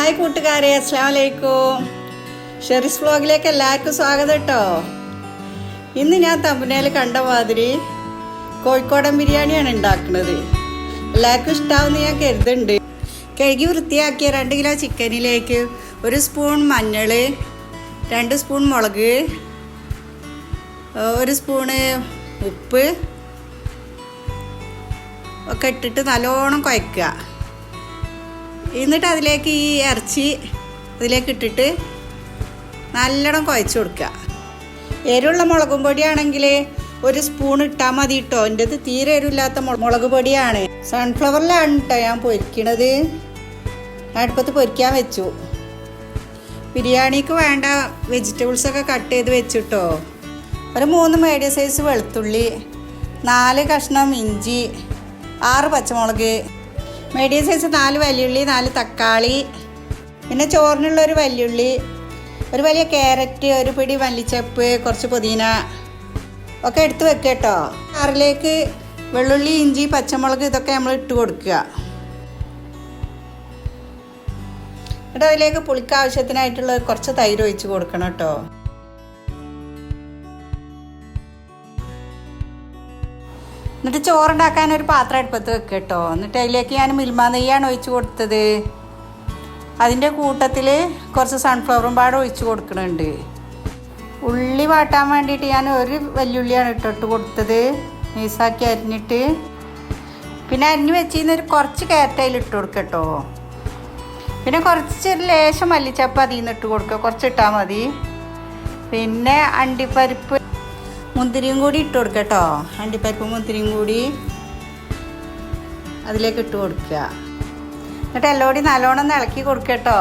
Hi കൂട്ടുകാരെ അസ്സാം വലൈക്കും ഷെറിസ് വ്ലോഗിലേക്ക് എല്ലാവർക്കും സ്വാഗതം കേട്ടോ ഇന്ന് ഞാൻ തമ്പനയിൽ കണ്ട മാതിരി കോഴിക്കോടൻ ബിരിയാണിയാണ് ഉണ്ടാക്കുന്നത്. എല്ലാവർക്കും ഇഷ്ടാവുന്ന ഞാൻ കരുതുന്നുണ്ട്. കഴുകി വൃത്തിയാക്കിയ രണ്ട് കിലോ ചിക്കനിലേക്ക് ഒരു സ്പൂൺ മഞ്ഞൾ രണ്ട് സ്പൂൺ മുളക് ഒരു സ്പൂണ് ഉപ്പ് ഒക്കെ ഇട്ടിട്ട് നല്ലോണം കുഴക്കുക എന്നിട്ട് അതിലേക്ക് ഈ ഇറച്ചി അതിലേക്ക് ഇട്ടിട്ട് നല്ലോണം കുഴച്ച് കൊടുക്കുക. എരിവുള്ള മുളകും പൊടിയാണെങ്കിൽ ഒരു സ്പൂൺ ഇട്ടാൽ മതി കേട്ടോ എന്റെത് തീരെ എരിവില്ലാത്ത മുളക് പൊടിയാണ്. സൺഫ്ലവറിലാണ് കേട്ടോ ഞാൻ പൊരിക്കണത്. അടുപ്പത്ത് പൊരിക്കാൻ വെച്ചു. ബിരിയാണിക്ക് വേണ്ട വെജിറ്റബിൾസ് ഒക്കെ കട്ട് ചെയ്ത് വെച്ചിട്ടോ ഒരു മൂന്ന് മീഡിയം സൈസ് വെളുത്തുള്ളി നാല് കഷ്ണം ഇഞ്ചി ആറ് പച്ചമുളക് മീഡിയം സൈസ് നാല് വലിയുള്ളി നാല് തക്കാളി പിന്നെ ചോറിനുള്ള ഒരു വലിയുള്ളി ഒരു വലിയ ക്യാരറ്റ് ഒരു പിടി മല്ലിച്ചപ്പ് കുറച്ച് പുതിന ഒക്കെ എടുത്ത് വെക്കുക കേട്ടോ കറിലേക്ക് വെള്ളുള്ളി ഇഞ്ചി പച്ചമുളക് ഇതൊക്കെ നമ്മൾ ഇട്ട് കൊടുക്കുക. എന്നിട്ട് അതിലേക്ക് പുളിക്കാവശ്യത്തിനായിട്ടുള്ള കുറച്ച് തൈര് ഒഴിച്ച് കൊടുക്കണം കേട്ടോ എന്നിട്ട് ചോറുണ്ടാക്കാൻ ഒരു പാത്രം അടുപ്പത്ത് വെക്കുക കേട്ടോ. എന്നിട്ട് അതിലേക്ക് ഞാൻ മിൽമ നെയ്യാണ് ഒഴിച്ച് കൊടുത്തത്. അതിന്റെ കൂട്ടത്തിൽ കുറച്ച് സൺഫ്ലവറും പാടെ ഒഴിച്ച് കൊടുക്കുന്നുണ്ട് ഉള്ളി വാട്ടാൻ വേണ്ടിയിട്ട് ഞാൻ ഒരു വെല്ലുള്ളിയാണ് ഇട്ടിട്ട് കൊടുത്തത്. നൈസാക്കി അരിഞ്ഞിട്ട്. പിന്നെ അരിഞ്ഞ് വെച്ചിരുന്ന കുറച്ച് ക്യാരറ്റ് അതിൽ ഇട്ട് കൊടുക്കട്ടോ പിന്നെ കുറച്ച് ലേശം മല്ലിച്ചപ്പ് അതിൽ നിന്ന് ഇട്ട് കൊടുക്കുക കുറച്ച് ഇട്ടാൽ മതി. പിന്നെ അണ്ടിപ്പരിപ്പ് മുന്തിരിയും കൂടി ഇട്ട് കൊടുക്കട്ടോ അണ്ടിപ്പരിപ്പ് മുന്തിരിയും കൂടി അതിലേക്ക് ഇട്ട് കൊടുക്കുക. എന്നിട്ട് എല്ലോടി നല്ലോണം ഒന്ന് ഇളക്കി കൊടുക്കുക കേട്ടോ.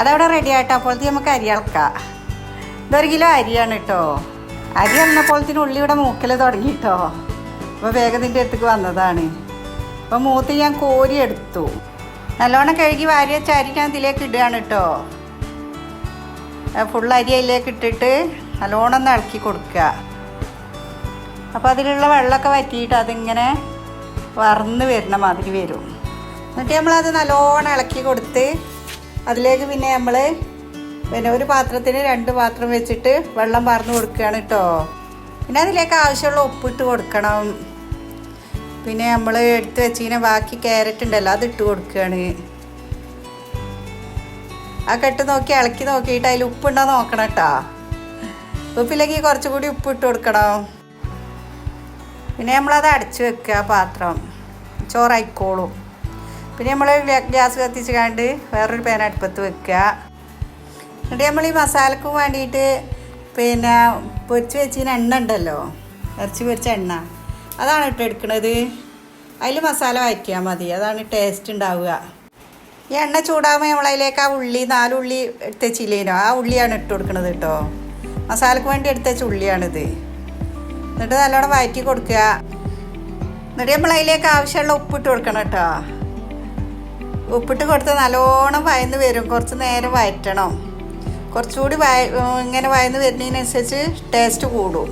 അതവിടെ റെഡി ആയിട്ടോ? അപ്പോഴത്തേക്ക് നമുക്ക് അരി ഇളക്കാം ഇതൊരു കിലോ അരിയാണ് കേട്ടോ. അരി വന്നപ്പോഴത്തേന് ഉള്ളി ഇവിടെ മൂക്കൽ തുടങ്ങി കേട്ടോ. അപ്പോൾ വേഗം ഇതിന്റെ അടുത്തേക്ക് വന്നതാണ്. അപ്പോൾ മൂത്ത് ഞാൻ കോരി എടുത്തു. നല്ലോണം കഴുകി വാരി വെച്ച അരി ഞാൻ ഇതിലേക്ക് ഇടുകയാണ് കേട്ടോ. ഫുൾ അരി അതിലേക്ക് ഇട്ടിട്ട് നല്ലോണം ഒന്ന് ഇളക്കി കൊടുക്കുക. അപ്പോൾ അതിലുള്ള വെള്ളമൊക്കെ വറ്റിയിട്ട് അതിങ്ങനെ വറന്ന് വരുന്ന മാതിരി വരും. എന്നിട്ട് നമ്മളത് നല്ലോണം ഇളക്കി കൊടുത്ത് അതിലേക്ക് പിന്നെ നമ്മൾ പിന്നെ ഒരു പാത്രത്തിന് രണ്ട് പാത്രം വെച്ചിട്ട് വെള്ളം പാർന്ന് കൊടുക്കുകയാണ് കേട്ടോ പിന്നെ അതിലേക്ക് ആവശ്യമുള്ള ഉപ്പിട്ട് കൊടുക്കണം. പിന്നെ നമ്മൾ എടുത്ത് വെച്ചിങ്ങനെ ബാക്കി ക്യാരറ്റ് ഉണ്ടല്ലോ അത് ഇട്ട് കൊടുക്കുകയാണ്. ആ കെട്ട് നോക്കി ഇളക്കി നോക്കിയിട്ട് അതിൽ ഉപ്പുണ്ടോ നോക്കണം കേട്ടോ ഉപ്പില്ലെങ്കിൽ കുറച്ചും കൂടി ഉപ്പ് ഇട്ട് കൊടുക്കണം. പിന്നെ നമ്മളത് അടച്ചു വെക്കുക പാത്രം. ചോറായിക്കോളും. പിന്നെ നമ്മൾ ഗ്യാസ് കത്തിച്ച് കണ്ട് വേറൊരു പാൻ അടുപ്പത്ത് വെക്കുക. എന്നിട്ട് നമ്മൾ ഈ മസാലക്ക് വേണ്ടിയിട്ട് പിന്നെ പൊരിച്ച് വെച്ചിന് എണ്ണ ഉണ്ടല്ലോ. ഇറച്ചി പൊരിച്ച എണ്ണ. അതാണ് ഇട്ട് എടുക്കുന്നത് അതിൽ മസാല വഴറ്റിയാൽ മതി. അതാണ് ടേസ്റ്റ് ഉണ്ടാവുക. ഈ എണ്ണ ചൂടാകുമ്പോൾ നമ്മളതിലേക്ക് ആ ഉള്ളി നാലുള്ളി എടുത്ത് വെച്ചില്ലേനോ? ആ ഉള്ളിയാണ് ഇട്ട് കൊടുക്കുന്നത് കേട്ടോ. മസാലക്ക് വേണ്ടി എടുത്ത ഉള്ളിയാണിത്. എന്നിട്ട് നല്ലോണം വഴറ്റി കൊടുക്കുക. എന്നിട്ട് നമ്മൾ അതിലേക്ക് ആവശ്യമുള്ള ഉപ്പിട്ട് കൊടുക്കണം കേട്ടോ. ഉപ്പിട്ട് കൊടുത്ത് നല്ലോണം വയന്ന് വരും. കുറച്ച് നേരം വയറ്റണം. കുറച്ചുകൂടി വയ ഇങ്ങനെ വയന്ന് വരുന്നതിനനുസരിച്ച് ടേസ്റ്റ് കൂടും.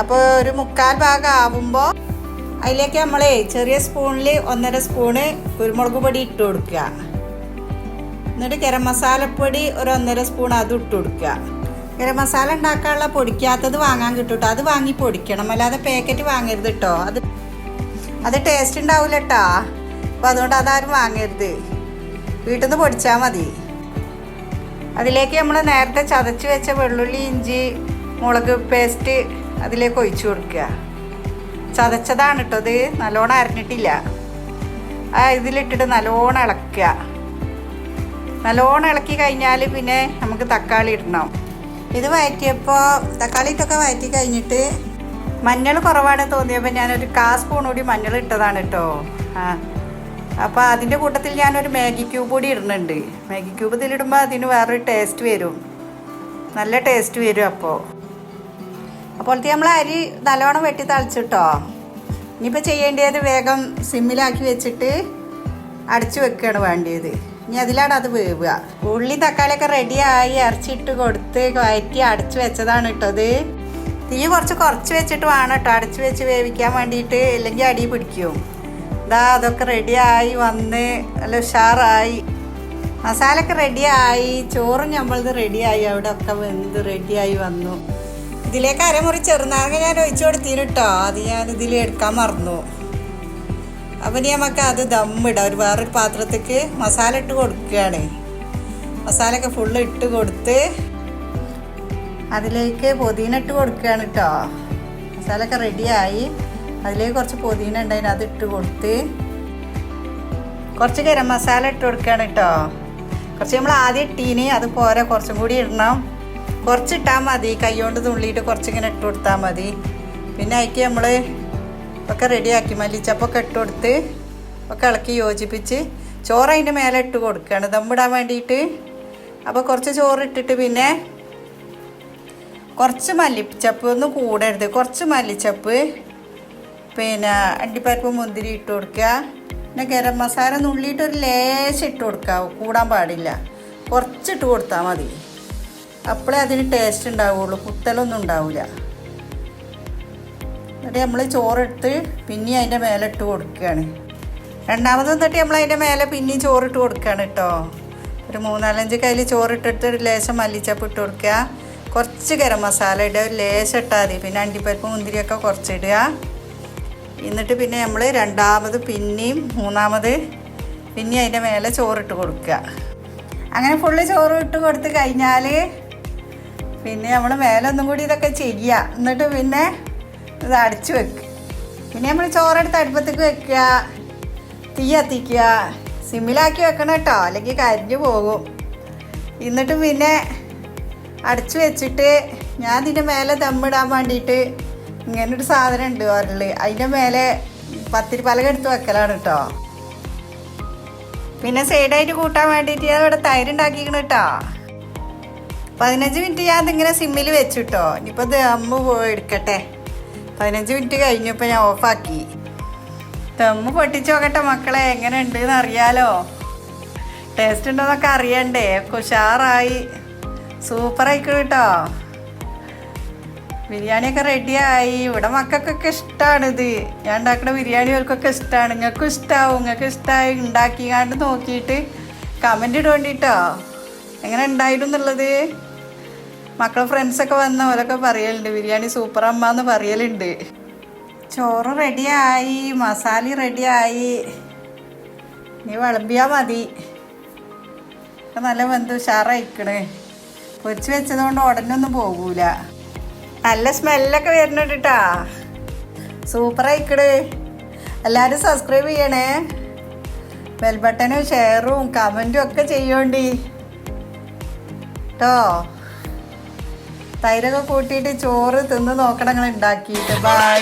അപ്പോൾ ഒരു മുക്കാൽ ഭാഗം ആവുമ്പോൾ അതിലേക്ക് നമ്മൾ ചെറിയ സ്പൂണിൽ ഒന്നര സ്പൂണ് കുരുമുളക് പൊടി ഇട്ട് കൊടുക്കുക. എന്നിട്ട് ഗരം മസാലപ്പൊടി ഒരു ഒന്നര സ്പൂൺ അതും ഇട്ട് കൊടുക്കുക. ഗരം മസാല ഉണ്ടാക്കാനുള്ള പൊടിക്കാത്തത് വാങ്ങാൻ കിട്ടും കേട്ടോ അത് വാങ്ങി പൊടിക്കണം. അല്ലാതെ പാക്കറ്റ് വാങ്ങരുത് കേട്ടോ അത് അത് ടേസ്റ്റ് ഉണ്ടാവില്ല കേട്ടോ അപ്പം അതുകൊണ്ട് അതാരും വാങ്ങരുത്. വീട്ടിൽ നിന്ന് പൊടിച്ചാൽ മതി. അതിലേക്ക് നമ്മൾ നേരത്തെ ചതച്ച് വെച്ച വെള്ളുള്ളി ഇഞ്ചി മുളക് പേസ്റ്റ് അതിലേക്ക് ഒഴിച്ചു കൊടുക്കുക. ചതച്ചതാണ് കേട്ടോ അത് നല്ലോണം അരഞ്ഞിട്ടില്ല. ആ ഇതിലിട്ടിട്ട് നല്ലോണം ഇളക്കുക. നല്ലോണം ഇളക്കി കഴിഞ്ഞാൽ പിന്നെ നമുക്ക് തക്കാളി ഇടണം. ഇത് വഴറ്റിയപ്പോൾ തക്കാളി ഇട്ടൊക്കെ വഴറ്റി കഴിഞ്ഞിട്ട് മഞ്ഞൾ കുറവാണ് തോന്നിയപ്പോൾ ഞാനൊരു കാ സ്പൂൺ കൂടി മഞ്ഞൾ ഇട്ടതാണ് കേട്ടോ. ആ. അപ്പോൾ അതിന്റെ കൂട്ടത്തിൽ ഞാനൊരു മാഗി ക്യൂബ് കൂടി ഇടുന്നുണ്ട്. മാഗി ക്യൂബ് ഇതിലിടുമ്പോൾ അതിന് വേറൊരു ടേസ്റ്റ് വരും. നല്ല ടേസ്റ്റ് വരും അപ്പോൾ അപ്പോഴത്തെ നമ്മൾ അരി നല്ലോണം വെട്ടി തളിച്ചിട്ടോ ഇനിയിപ്പോൾ ചെയ്യേണ്ടത് വേഗം സിമ്മിലാക്കി വെച്ചിട്ട് അടച്ചു വെക്കുകയാണ് വേണ്ടിയത്. ഇനി അതിലാണ് അത് വേവുക. ഉള്ളി തക്കാളിയൊക്കെ റെഡിയായി ഇറച്ചിട്ട് കൊടുത്ത് വയറ്റി അടച്ചു വെച്ചതാണ് കേട്ടത് തീ കുറച്ച് കുറച്ച് വെച്ചിട്ട് വേണം കേട്ടോ. അടച്ചു വെച്ച് വേവിക്കാൻ വേണ്ടിയിട്ട് ഇല്ലെങ്കിൽ അടി പിടിക്കും. ഇതാ അതൊക്കെ റെഡിയായി വന്ന് നല്ല ഉഷാറായി. മസാലയൊക്കെ റെഡിയായി ചോറും നമ്മളത് റെഡിയായി അവിടെ ഒക്കെ വെന്ത് റെഡിയായി വന്നു. ഇതിലേക്ക് അരമുറി ചെറുനാരങ്ങ ഞാൻ ഒഴിച്ചു കൊടുത്തിരുട്ടോ അത് ഞാൻ ഇതിൽ എടുക്കാൻ മറന്നു. അപ്പം ഇനി നമുക്ക് അത് ദമ്മിടാം ഒരു വേറൊരു പാത്രത്തേക്ക് മസാല ഇട്ട് കൊടുക്കുകയാണ്. മസാലൊക്കെ ഫുള്ള് ഇട്ട് കൊടുത്ത് അതിലേക്ക് പുതിന ഇട്ട് കൊടുക്കുകയാണ് കേട്ടോ മസാലയൊക്കെ റെഡിയായി അതിലേക്ക് കുറച്ച് പുതിന ഉണ്ടായിരുന്നു അത് ഇട്ട് കൊടുത്ത് കുറച്ച് ഗരം മസാല ഇട്ട് കൊടുക്കുകയാണ് കേട്ടോ കുറച്ച് നമ്മൾ ആദ്യം ഇട്ടീന് അത് പോരാ കുറച്ചും കൂടി ഇടണം. കുറച്ച് ഇട്ടാൽ മതി. കൈ കൊണ്ട് തുള്ളിയിട്ട് കുറച്ചിങ്ങനെ ഇട്ട് കൊടുത്താൽ മതി. പിന്നെ അതിക്ക് നമ്മൾ ഒക്കെ റെഡിയാക്കി മല്ലിച്ചപ്പൊക്കെ ഇട്ട് കൊടുത്ത് ഒക്കെ ഇളക്കി യോജിപ്പിച്ച് ചോറ് അതിന്റെ മേലെ ഇട്ട് കൊടുക്കുകയാണ്. ദമ്മിടാൻ വേണ്ടിയിട്ട്. അപ്പോൾ കുറച്ച് ചോറ് ഇട്ടിട്ട് പിന്നെ കുറച്ച് മല്ലിച്ചപ്പ് ഒന്നും കൂടരുത്. കുറച്ച് മല്ലിച്ചപ്പ് പിന്നെ അണ്ടിപ്പരിപ്പ് മുന്തിരി ഇട്ട് കൊടുക്കുക. പിന്നെ ഗരം മസാല നുള്ളിയിട്ട് ഒരു ലേശം ഇട്ട് കൊടുക്കുക. കൂടാൻ പാടില്ല. കുറച്ചിട്ട് കൊടുത്താൽ മതി. അപ്പോഴേ അതിന് ടേസ്റ്റ് ഉണ്ടാവുള്ളൂ. കുത്തലൊന്നും ഉണ്ടാവില്ല. എന്നിട്ട് നമ്മൾ ചോറെടുത്ത് പിന്നെ അതിന്റെ മേലെ ഇട്ട് കൊടുക്കുകയാണ് രണ്ടാമത് എന്നിട്ട് നമ്മൾ അതിന്റെ മേലെ പിന്നെയും ചോറിട്ട് കൊടുക്കുകയാണ് കേട്ടോ ഒരു മൂന്നാലഞ്ച് കയ്യിൽ ചോറിട്ടിട്ട് ഒരു ലേശം മല്ലിച്ചപ്പ് ഇട്ട് കൊടുക്കുക കുറച്ച് ഗരം മസാല ഇടുക ഒരു ലേശം ഇട്ടാൽ മതി. പിന്നെ അണ്ടിപ്പരിപ്പ് മുന്തിരിയൊക്കെ കുറച്ചിടുക. എന്നിട്ട് പിന്നെ നമ്മൾ രണ്ടാമത് പിന്നെയും മൂന്നാമത് പിന്നെ അതിന്റെ മേലെ ചോറിട്ട് കൊടുക്കുക അങ്ങനെ ഫുള്ള് ചോറ് ഇട്ട് കൊടുത്ത് കഴിഞ്ഞാൽ പിന്നെ നമ്മൾ മേലെ ഒന്നും കൂടി ഇതൊക്കെ ചെയ്യുക എന്നിട്ട് പിന്നെ ഇത് അടച്ചു വെക്കുക പിന്നെ നമ്മൾ ചോറെടുത്ത് അടുപ്പത്തേക്ക് വെക്കുക. തീ കത്തിക്കുക. സിമ്മിലാക്കി വെക്കണം കേട്ടോ. അല്ലെങ്കിൽ കരിഞ്ഞു പോകും. എന്നിട്ട് പിന്നെ അടച്ചു വെച്ചിട്ട് ഞാൻ ഇതിന്റെ മേലെ ദമ്മിടാൻ വേണ്ടിയിട്ട് ഇങ്ങനൊരു സാധനം ഉണ്ട് ഒരൽ അതിന്റെ മേലെ പത്തിരി പലക എടുത്ത് വെക്കലാണ് കേട്ടോ. പിന്നെ സൈഡായിട്ട് കൂട്ടാൻ വേണ്ടിയിട്ട് ഞാൻ ഇവിടെ തൈര് ഉണ്ടാക്കിക്കണം കേട്ടോ. പതിനഞ്ച് മിനിറ്റ് ഞാൻ ഇതിങ്ങനെ സിമ്മിൽ വെച്ചു വെച്ചിട്ടോ ഇനിയിപ്പോൾ ദമ്മ് പോയി എടുക്കട്ടെ. പതിനഞ്ച് മിനിറ്റ് കഴിഞ്ഞപ്പോൾ ഞാൻ ഓഫാക്കി. ദമ്മ് പൊട്ടിച്ചു നോക്കട്ടെ മക്കളെ എങ്ങനെ ഉണ്ട് എന്ന് അറിയാലോ. ടേസ്റ്റ് ഉണ്ടോന്നൊക്കെ അറിയണ്ടേ. ഉഷാറായി. സൂപ്പറായിക്കണം കേട്ടോ ബിരിയാണിയൊക്കെ റെഡിയായി ഇവിടെ മക്കൾക്കൊക്കെ ഇത്. ഞാൻ ഉണ്ടാക്കുന്ന ബിരിയാണി അവർക്കൊക്കെ ഇഷ്ടമാണ് നിങ്ങൾക്കും ഇഷ്ടമാവും നിങ്ങൾക്ക് ഇഷ്ടമായി ഉണ്ടാക്കിക്കാണ്ട് നോക്കിയിട്ട് കമന്റ് ഇടുവേണ്ടിട്ടോ എങ്ങനെ ഉണ്ടായിരുന്നു മക്കളെ ഫ്രണ്ട്സൊക്കെ വന്ന വന്നവരൊക്കെ പറയലുണ്ട് ബിരിയാണി സൂപ്പർ അമ്മ എന്ന് പറയലുണ്ട്. ചോറ് റെഡിയായി മസാല റെഡിയായി നീ വിളമ്പിയാൽ മതി. നല്ല വെന്ത് ഉഷാറായിക്കണേ. പൊരിച്ച് വെച്ചതുകൊണ്ട് ഉടനെ ഒന്നും പോകൂല. നല്ല സ്മെല്ലൊക്കെ വരുന്നുണ്ട് കേട്ടാ സൂപ്പറായിക്കട് എല്ലാവരും സബ്സ്ക്രൈബ് ചെയ്യണേ. ബെൽബട്ടനും ഷെയറും കമന്റും ഒക്കെ ചെയ്യോണ്ടി. കേട്ടോ തൈരൊക്കെ കൂട്ടിയിട്ട് ചോറ് തിന്ന് നോക്കണം നിങ്ങൾ ഉണ്ടാക്കിയിട്ട് ബൈ